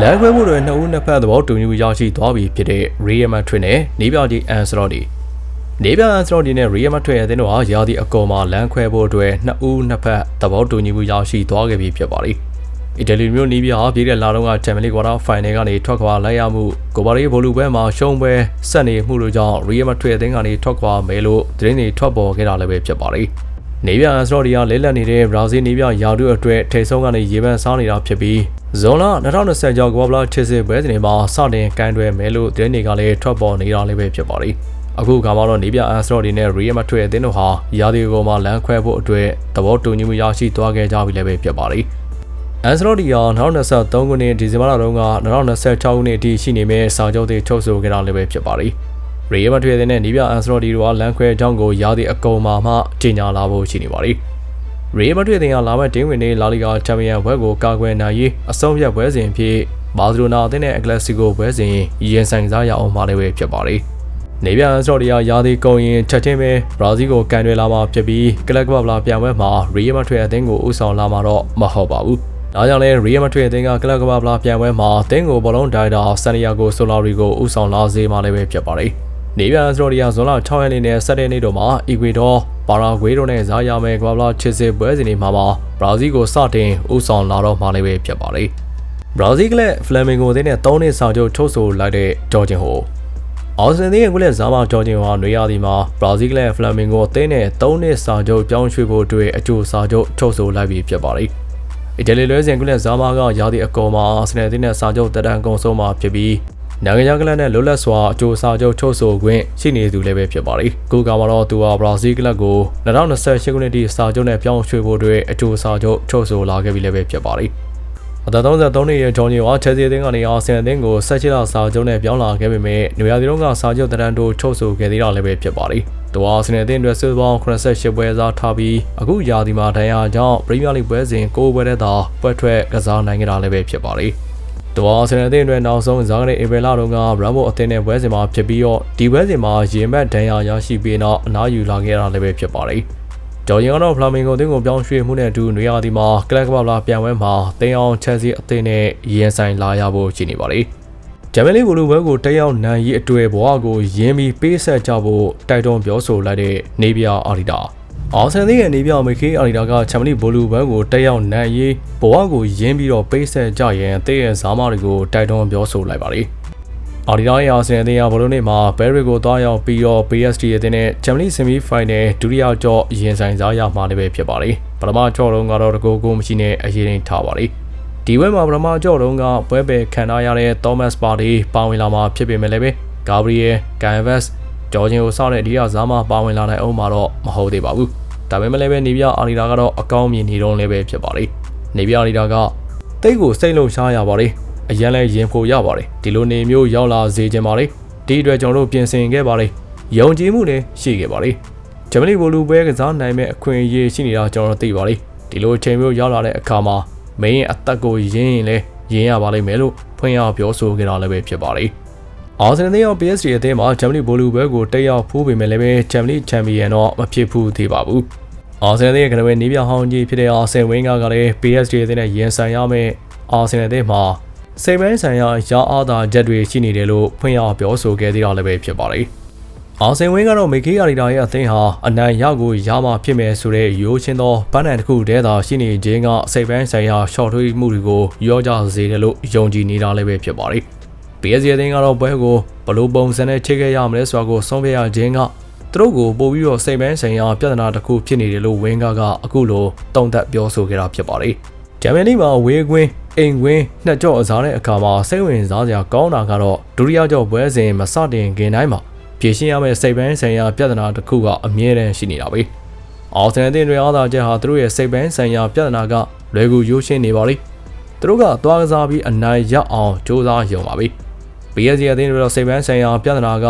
လမ်းခွဲမှုတွေနှစ်ဦးနှစ်ဖက်သဘောတူညီမှုရရှိသွားပြီဖြစ်တဲ့ Real Madrid နဲ့နေပြကြီး Ancelotti နေပြ Ancelotti နဲ့ Real Madrid အသင်းတို့ဟာရာသီအကောမှာလမ်းခွဲဖို့အတွက်နှစ်ဦးနှစ်ဖက်သဘောတူညီမှုရရှိသွားခဲ့ပြီဖြစ်ပါတယ်။အီတလီမျိုးနီးပြဟာပြည်တဲ့လာတော့က Champions League Quarter Final ကနေထွက်ခွာလိုက်ရမှုကိုပါရီဘိုလူပွဲမှာရှုံးပွဲဆက်နေမှုတို့ကြောင့် Real Madrid အသင်းကနေထွက်ခွာမယ်လို့သတင်းတွေထွက်ပေါ်ခဲ့တာလည်းပဲဖြစ်ပါတယ်။ နေပြအန်စလော်ဒီယာလဲလက်နေတဲ့ဘရာဇီးနေပြယာတူအတွက်ထိတ်ဆုံးကနေရေပန်းစားနေတာဖြစ်ပြီးဇွန်လ2020ကျော်ကဘာဘလာချစ်စစ်ပွဲစဉ်မှာစတင်ကန်တွယ်မယ်လို့သတင်းတွေကလည်းထွက်ပေါ်နေတာလည်းပဲဖြစ်ပါတယ်။အခုကမှတော့နေပြအန်စလော်ဒီနဲ့ရီယယ်မတ်ထွေအသင်းတို့ဟာယာဒီကိုမှလမ်းခွဲဖို့အတွက်သဘောတူညီမှုရရှိသွားခဲ့ကြပြီလည်းပဲဖြစ်ပါတယ်။အန်စလော်ဒီယာ2023ခုနှစ်ဒီဇင်ဘာလတုန်းက2026ခုနှစ်အထိရှိနေမဲ့စာချုပ်တွေချုပ်ဆိုခဲ့တာလည်းပဲဖြစ်ပါတယ်။ ရီယယ်မတ်ထွေအသင်းနဲ့နေပြအန်စလော်ဒီတို့ကလမ်းခွဲအကြောင်းကိုယာဒီအကုန်မှာမှကြီးညာလာဖို့ရှိနေပါတယ်။ရီမက်ဒရစ်တင်ကလာမယ့်တင်းဝင်နေလာလီဂါချန်ပီယံဘွဲကိုကာကွယ်နိုင်ရေးအဆုံးဖြတ်ပွဲစဉ်ဖြစ်ဘာစီလိုနာအသင်းနဲ့အကလပ်စီကိုပွဲစဉ်ရင်ဆိုင်စားရအောင်မှာလည်းပဲဖြစ်ပါတယ်။နေပြန်စတော့ဒီယာယာဒီကုံရင်ချက်ချင်းပဲဘရာဇီးကိုကန်တွေလာမှာဖြစ်ပြီးကလပ်ကပလာပြန်ပွဲမှာရီမက်ဒရစ်အသင်းကိုဥဆောင်လာမှာတော့မဟုတ်ပါဘူး။ဒါကြောင့်လဲရီမက်ဒရစ်အသင်းကကလပ်ကပလာပြန်ပွဲမှာအသင်းကိုဘောလုံးဒိုင်တာဆန်နီယာကိုဆိုလာရီကိုဥဆောင်လာစေမှာလည်းပဲဖြစ်ပါတယ်။ နေပြန်စတော့ဒီယာဇွန်လ6ရက်နေ့နဲ့7ရက်နေ့တို့မှာအီကွေဒေါပါရာဂွေးတို့နဲ့ဇာယာမဲကွာဘလာချစ်စစ်ပွဲစဉ်တွေမှာမှာဘရာဇီးကိုစတင်ဥဆောင်လာတော့မှလည်းပဲဖြစ်ပါတယ်။ဘရာဇီးကလည်းဖလမ်မင်ဂိုအသင်းနဲ့3နှစ်စာချုပ်ထုတ်ဆိုလိုက်တဲ့ဂျော်ဂျင်ဟိုအော်စင်သင်းရဲ့ကလည်းဇာမာဂျော်ဂျင်ဟိုဟာနေရာဒီမှာဘရာဇီးကလည်းဖလမ်မင်ဂိုအသင်းနဲ့3နှစ်စာချုပ်ပြောင်းရွှေ့ဖို့အတွက်အကျိုးစာချုပ်ထုတ်ဆိုလိုက်ပြီးဖြစ်ပါတယ်။အီတလီလွဲစဉ်ကလည်းဇာမာကရာသီအကောမှာအာဆင်နယ်အသင်းနဲ့စာချုပ်တက်တန်းကုန်ဆုံးမှာဖြစ်ပြီး နိုင်ငံခြားကလပ်နဲ့လွတ်လပ်စွာအကျိုးစာချုပ်ချုပ်ဆိုခွင့်ရှိနေသူလည်းပဲဖြစ်ပါတယ်။အခုကမှတော့သူဟာဘရာဇီးကလပ်ကို2028ခုနှစ်ထိစာချုပ်နဲ့ပြောင်းရွှေ့ဖို့အတွက်အကျိုးစာချုပ်ချုပ်ဆိုလာခဲ့ပြီလည်းပဲဖြစ်ပါတယ်။အသက်33နှစ်ရဲ့ဂျွန်ဂျီဝါချက်စီအသင်းကနေအာဆင်အသင်းကိုဆက်ချစ်လာစာချုပ်နဲ့ပြောင်းလာခဲ့ပေမဲ့နွေရာသီတုန်းကစာချုပ်တရန်တိုချုပ်ဆိုခဲ့သေးတာလည်းပဲဖြစ်ပါတယ်။သူအာဆင်အသင်းအတွက်စစ်ပေါင်း88ပွဲစားထားပြီးအခုရာသီမှာဒဏ်ရာကြောင့်ပရီးမီးယားလိပွဲစဉ်9ပွဲတဲ့သာပွဲထွက်ကစားနိုင်ခဲ့တာလည်းပဲဖြစ်ပါတယ်။။ တော်ဆန်အသင်းအတွက်နောက်ဆုံးဇာတ်ကနေဧပြီလတုန်းကဘရာဗိုအသင်းနဲ့ပွဲစဉ်မှာဖြစ်ပြီးတော့ဒီပွဲစဉ်မှာရင်ဘတ်ဒဏ်ရာရရှိပြီးတော့အနားယူလာခဲ့တာလည်းပဲဖြစ်ပါတယ်။ကျော်ရင်ကတော့ဖလာမင်ဂိုအသင်းကိုပြောင်းရွှေ့မှုနဲ့အတူနွေရာသီမှာကလပ်ကပလာပြန်ပွဲမှာတင်းအောင်ချက်စီအသင်းနဲ့ရင်ဆိုင်လာရဖို့ရှိနေပါတယ်။ဂျမန်လီဘူလူဘဲကိုတက်ရောက်နိုင်ရေးအတွေ့ဘဝကိုရင်းပြီးပေးဆက်ကြဖို့တိုက်တွန်းပြောဆိုလိုက်တဲ့နေပြအာရီတာ။ အောင်ဆန်သေးရဲ့နေပြောင်မေခေးအာရီတာကချမ်ပလီဘိုလူဘန်ကိုတက်ရောက်နိုင်ရေးဘဝကိုရင်းပြီးတော့ပိတ်ဆက်ကြရင်တဲ့ရဲ့ဇာမတွေကိုတိုက်တွန်းပြောဆိုလိုက်ပါလိအာဒီတာရဲ့အာဆင်အသင်းကဘောလုံးနေ့မှာဘဲရစ်ကိုတွားရောက်ပြီးတော့ PSG အသင်းနဲ့ချမ်ပလီဆီမီဖိုင်နယ်ဒုတိယကြော့ရင်ဆိုင်စားရမှာလည်းပဲဖြစ်ပါလိပထမကြော့လုံးကတော့တကူကိုမရှိနဲ့အရေးရင်းထားပါလိဒီဝဲမှာပထမကြော့လုံးကပွဲပယ်ခံထားရတဲ့ Thomas Partey ပါဝင်လာမှာဖြစ်ပေမဲ့လည်းပဲ Gabriel Canvas ဂျော်ဂျင်ကိုစောင့်တဲ့ဒီကစားမပါဝင်လာနိုင်အောင်မှာတော့မဟုတ်သေးပါဘူး ဒါပေမဲ့လည်းပဲနေပြအာရီတာကတော့အကောင်းမြင်နေတော့လည်းပဲဖြစ်ပါလေနေပြအာရီတာကတိတ်ကိုစိတ်လုံရှားရပါလေအရန်လဲရင်ဖို့ရပါတယ်ဒီလိုနေမျိုးရောက်လာစေချင်ပါလေဒီအတွက်ကျွန်တော်တို့ပြင်ဆင်ခဲ့ပါလေယုံကြည်မှုလည်းရှိခဲ့ပါလေဂျမလီဘိုလူပဲကစားနိုင်မဲ့အခွင့်အရေးရှိနေတာကျွန်တော်သိပါလေဒီလိုအချိန်မျိုးရောက်လာတဲ့အခါမှာမင်းရဲ့အသက်ကိုရင်းရင်လဲရင်းရပါလိမ့်မယ်လို့ဖွင့်ရပြောဆိုခဲ့တာလည်းပဲဖြစ်ပါလေ အာဆင်နယ်ရော PSG အသင်းမှာဂျမလီဘိုလူဘဲကိုတက်ရောက်ဖူးပေမဲ့လည်းပဲဂျမလီချန်ပီယံတော့မဖြစ်ဘူးသေးပါဘူးအာဆင်နယ်ရဲ့ကနဝဲနီးပြဟောင်းကြီးဖြစ်တဲ့အာဆင်ဝင်းကကလည်း PSG အသင်းနဲ့ရင်ဆိုင်ရမယ့်အာဆင်နယ်အသင်းမှာစိတ်ပိုင်းဆိုင်ရာရာအားသာချက်တွေရှိနေတယ်လို့ဖွင့်ရပြောဆိုခဲ့သေးတာလည်းပဲဖြစ်ပါတယ်။အာဆင်ဝင်းကတော့မေခေးယာရီတာရဲ့အသင်းဟာအနိုင်ရကိုရမှာဖြစ်မယ်ဆိုတဲ့ရိုးချင်းသောပန်းနံတစ်ခုတည်းသာရှိနေခြင်းကစိတ်ပိုင်းဆိုင်ရာရှော့ထွေးမှုတွေကိုရောကြစေတယ်လို့ယုံကြည်နေတာလည်းပဲဖြစ်ပါတယ်။ PSG အသင်းကတော့ပွဲကိုဘလို့ပုံစံနဲ့ချိန်ခဲ့ရမလဲဆိုတာကိုဆုံးဖြတ်ရခြင်းကသူတို့ကိုပို့ပြီးတော့စိတ်ပိုင်းဆိုင်ရာပြဿနာတစ်ခုဖြစ်နေတယ်လို့ဝင်းကားကအခုလိုတုံ့တက်ပြောဆိုခဲ့တာဖြစ်ပါတယ်။ဂျာမနီမှာဝေးကွင်းအိမ်ကွင်းနှစ်ကြော့အစားတဲ့အခါမှာစိတ်ဝင်စားစရာကောင်းတာကတော့ဒုတိယကြော့ပွဲစဉ်မစတင်ခင်တိုင်းမှာဖြည့်ရှင်းရမယ့်စိတ်ပိုင်းဆိုင်ရာပြဿနာတစ်ခုကအမြဲတမ်းရှိနေတာပဲ။အော်ဆန်တင်တွေအားသာချက်ဟာသူတို့ရဲ့စိတ်ပိုင်းဆိုင်ရာပြဿနာကလွယ်ကူရိုးရှင်းနေပါလိမ့်။သူတို့ကသွားကစားပြီးအနိုင်ရအောင်စ조사ရုံပါပဲ။ PSG အသင်းတွေတော့စိတ်ပိုင်းဆိုင်ရာပြဿနာက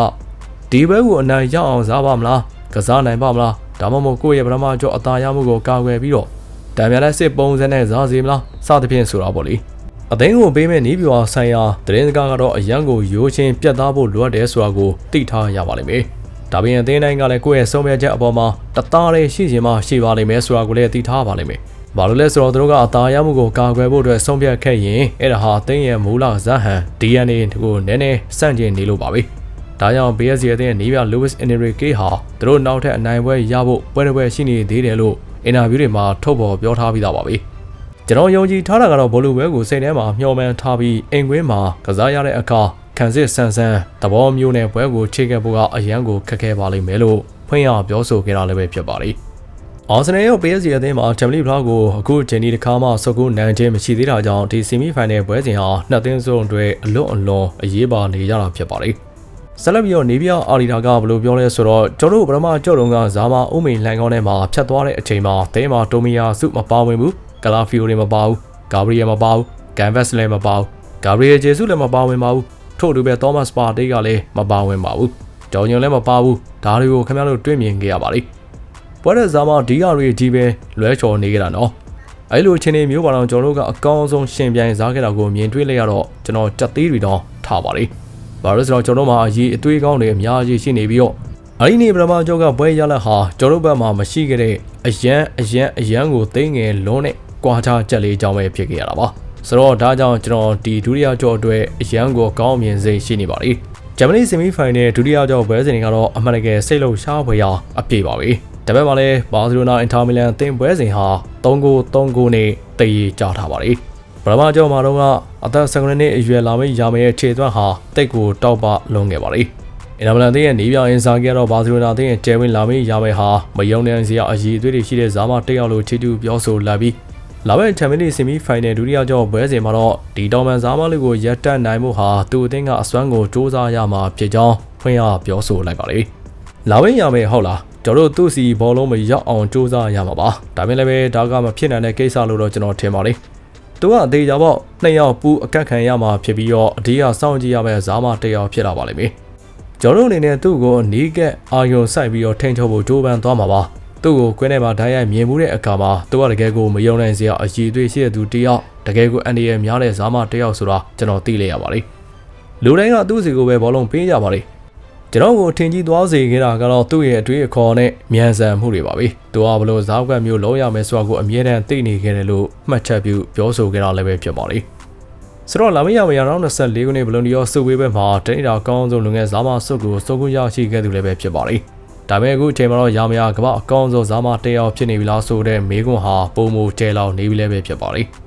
ဒီဘဲကိုအနိုင်ရအောင်စားပါမလားကစားနိုင်ပါမလားဒါမှမဟုတ်ကိုယ့်ရဲ့ပထမကြောအသာရမှုကိုကာကွယ်ပြီးတော့တံမြလက်စစ်ပုံစံနဲ့စားစီမလားစသဖြင့်ဆိုတာပေါ့လေအသိန်းကိုပေးမဲ့နီးပြွာဆိုင်ရာသတင်းစကားကတော့အရန်ကိုရိုးချင်းပြတ်သားဖို့လိုအပ်တယ်ဆိုတာကိုသိထားရပါလိမ့်မယ်ဒါပြင်အသင်းတိုင်းကလည်းကိုယ့်ရဲ့ဆုံးဖြတ်ချက်အပေါ်မှာတသားလေးရှိချင်မှရှိပါလိမ့်မယ်ဆိုတာကိုလည်းသိထားပါလိမ့်မယ်။ ဘာလို့လဲဆိုတော့သူတို့ကအသားရမှုကိုကာကွယ်ဖို့အတွက်ဆုံးဖြတ်ခဲ့ရင်အဲ့ဒါဟာအသင်းရဲ့မူလဇာဟန် DNA ကိုနည်းနည်းစန့်ကျင်နေလို့ပါပဲ။ဒါကြောင့် PSG အသင်းရဲ့နီးပြ Luis Enrique ဟာသူတို့နောက်ထပ်အနိုင်ပွဲရဖို့ပွဲတစ်ပွဲရှိနေသေးတယ်လို့အင်တာဗျူးတွေမှာထုတ်ဖော်ပြောထားပြီးသားပါပဲ။ကျွန်တော်ယုံကြည်ထားတာကတော့ဘောလုံးပွဲကိုစိတ်ထဲမှာမျှော်မှန်းထားပြီးအိမ်ကွင်းမှာကစားရတဲ့အခါခံစစ်ဆန်ဆန်သဘောမျိုးနဲ့ပွဲကိုချိန်ခဲ့ဖို့ကအရန်ကိုခက်ခဲပါလိမ့်မယ်လို့ဖွင့်ရပြောဆိုခဲ့တာလည်းပဲဖြစ်ပါတယ်။ အာဆင်နယ်ရဲ့ PSG အသင်းမှာချန်ပီယံလိဖလားကိုအခုချိန်ဒီတစ်ခါမှဆုတ်ကူးနိုင်ခြင်းမရှိသေးတာကြောင့်ဒီဆီမီဖိုင်နယ်ပွဲစဉ်ဟာနှစ်သင်းစုံတွေအလွန်အလွန်အရေးပါနေကြတာဖြစ်ပါတယ်။ဆက်လက်ပြီးတော့နေပြအာရီတာကဘယ်လိုပြောလဲဆိုတော့ကျွန်တော်တို့ပထမကြော့တုံးကဇာမာဥမိန်လှန်ကောင်းထဲမှာဖြတ်သွားတဲ့အချိန်မှာသင်းမှာတိုမီယာစုမပါဝင်ဘူးကလာဖီယိုတွေမပါဘူးဂါဘရီယယ်မပါဘူးကန်ဗက်စ်လည်းမပါဘူးဂါဘရီယယ်ဂျေဆုလည်းမပါဝင်ပါဘူးထို့အတူပဲသောမတ်ပါတေးကလည်းမပါဝင်ပါဘူးဂျော်ညွန်လည်းမပါဘူးဒါတွေကိုခင်ဗျားတို့တွေ့မြင်ခဲ့ရပါလိမ့် ပွဲတဲ့ဇာမာဒီယာရီကြီးပဲလွဲချော်နေကြတာနော်အဲ့လိုချင်းနေမျိုးပါတော့ကျွန်တော်တို့ကအကောင်းဆုံးရှင်ပြိုင်စားခဲ့တာကိုမြင်တွေ့လိုက်ရတော့ကျွန်တော်တက်သေးတွေတော့ထားပါလိမ့်ဘာလို့ဆိုတော့ကျွန်တော်မှာအရေးအသွေးကောင်းတွေအများကြီးရှိနေပြီးတော့အဲ့ဒီနေ့ပထမကြောက်ကပွဲရလက်ဟာကျွန်တော်ဘက်မှာမရှိခဲ့တဲ့အရန်အရန်အရန်ကိုသိငယ်လုံးနဲ့ကွာခြားချက်လေးကြောင်းပဲဖြစ်ခဲ့ရတာပါဆိုတော့ဒါကြောင့်ကျွန်တော်ဒီဒုတိယကြောအတွက်အရန်ကိုကောင်းမြင်စိတ်ရှိနေပါလိမ့်ဂျမနီဆီမီဖိုင်နယ်ဒုတိယကြောပွဲစဉ်တွေကတော့အမှန်တကယ်စိတ်လုံရှားဖွယ်ရာအပြည့်ပါပဲ ဒါပေမဲ့မှာလည်းဘာစီလိုနာအင်တာမီလန်အသင်းပွဲစဉ်ဟာ3ဂိုး3ဂိုးနဲ့တည်ရကြထားပါတယ်ပထမကြောမှာတော့ကအသက်19နှစ်အရွယ်လာမယ့်ရာမရဲ့ခြေသွက်ဟာတိတ်ကိုတောက်ပလုံးခဲ့ပါတယ်အင်တာမီလန်အသင်းရဲ့နေပြောင်အင်စာကကတော့ဘာစီလိုနာအသင်းရဲ့ကျဲဝင်းလာမယ့်ရာမဟာမယုံနိုင်စရာအည်အသွေးတွေရှိတဲ့ဇာမတက်ရောက်လို့ချီတူပြောဆိုလာပြီးလာမယ့်ချန်ပီယံလိဆီမီဖိုင်နယ်ဒုတိယကြောပွဲစဉ်မှာတော့ဒီတော်မန်ဇာမလေးကိုရပ်တန့်နိုင်မှုဟာသူ့အသင်းကအစွမ်းကိုစ조사ရမှာဖြစ်ကြောင်းဖွင့်ရပြောဆိုလိုက်ပါလေ။လာဝင်ရမယ်ဟုတ်လား ကျွန်တော်တို့သူ့စီဘောလုံးမရောက်အောင်စ조사ရမှာပါ။ဒါပေမဲ့လည်းဒါကမဖြစ်နိုင်တဲ့ကိစ္စလို့တော့ကျွန်တော်ထင်ပါလေ။သူကအသေးကြပေါ့နှစ်ယောက်ပူအကက်ခံရမှာဖြစ်ပြီးတော့အဒီကစောင့်ကြည့်ရမယ့်ဇာမတယောက်ဖြစ်လာပါလိမ့်မယ်။ကျွန်တော်တို့အနေနဲ့သူ့ကိုနီးကက်အာယုံစိုက်ပြီးတော့ထိန်းချုပ်ဖို့ကြိုးပမ်းသွားမှာပါ။သူ့ကိုကွင်းထဲမှာဓာတ်ရိုက်မြင်မှုတဲ့အခါမှာသူကတကယ်ကိုမယုံနိုင်စရာအည်အသွေးရှိတဲ့သူတယောက်တကယ်ကိုအန်ဒီရဲ့များတဲ့ဇာမတယောက်ဆိုတာကျွန်တော်သိလိုက်ရပါလိမ့်လူတိုင်းကသူ့စီကိုပဲဘောလုံးပေးကြပါလိမ့် ကျွန်တော်ကိုထင်ကြီးသွားစေခဲ့တာကတော့သူ့ရဲ့အတွေ့အခေါ်နဲ့မြန်ဆန်မှုတွေပါပဲသူကဘလို့ဇာတ်ကွက်မျိုးလုံးရမယ်ဆိုတာကိုအမြဲတမ်းသိနေခဲ့တယ်လို့မှတ်ချက်ပြုပြောဆိုခဲ့တာလည်းပဲဖြစ်ပါလိမ့်ဆိုတော့လာမရမရအောင်24ခုနှစ်ဘလွန်ဒီယောစုဝေးဘက်မှာတနေ့တာအကောင်းဆုံးလူငယ်ဇာမဆုတ်ကိုစုံကူရရှိခဲ့သူလည်းပဲဖြစ်ပါလိမ့်ဒါပေမဲ့အခုအချိန်မှာတော့ရာမယာကမ္ဘာအကောင်းဆုံးဇာမတယောက်ဖြစ်နေပြီလားဆိုတဲ့မေးခွန်းဟာပုံမူကျဲလောက်နေပြီလည်းပဲဖြစ်ပါလိ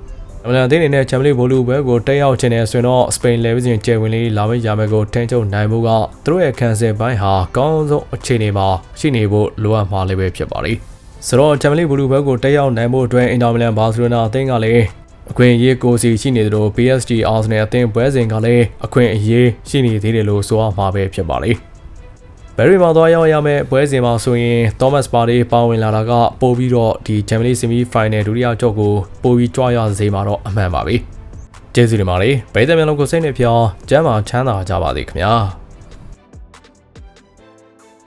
မ့်။အမလန်အသင်းအနေနဲ့ချန်ပီယံဘိုလူဘဲကိုတက်ရောက်ခြင်းနဲ့ဆိုရင်တော့စပိန်လေဗီဇင်ကျယ်ဝင်လေးလာမယ့်ရာမယ်ကိုထန်းချုပ်နိုင်မှုကသူတို့ရဲ့ခံစစ်ပိုင်းဟာအကောင်းဆုံးအခြေအနေမှာရှိနေဖို့လိုအပ်မှာလည်းပဲဖြစ်ပါလိမ့်။ဆိုတော့ချန်ပီယံဘိုလူဘဲကိုတက်ရောက်နိုင်ဖို့အတွက်အင်တာမီလန်ဘာစီလိုနာအသင်းကလည်းအခွင့်အရေးကိုစီရှိနေတယ်လို့ PSG Arsenal အသင်းပွဲစဉ်ကလည်းအခွင့်အရေးရှိနေသေးတယ်လို့ဆိုရမှာပဲဖြစ်ပါလိမ့်။ ဘယ်ရီမှာသွားရောက်ရမယ့်ပွဲစဉ်မှာဆိုရင် Thomas Partey ပါဝင်လာတာကပို့ပြီးတော့ဒီ Champions League Semi Final ဒုတိယကြော့ကိုပို့ပြီးကြွားရစေမှာတော့အမှန်ပါပဲကျေးဇူးတင်ပါတယ်ပရိသတ်များလုံးကိုစိတ်နဲ့ဖြောင်းကျမ်းမာချမ်းသာကြပါစေခင်ဗျာ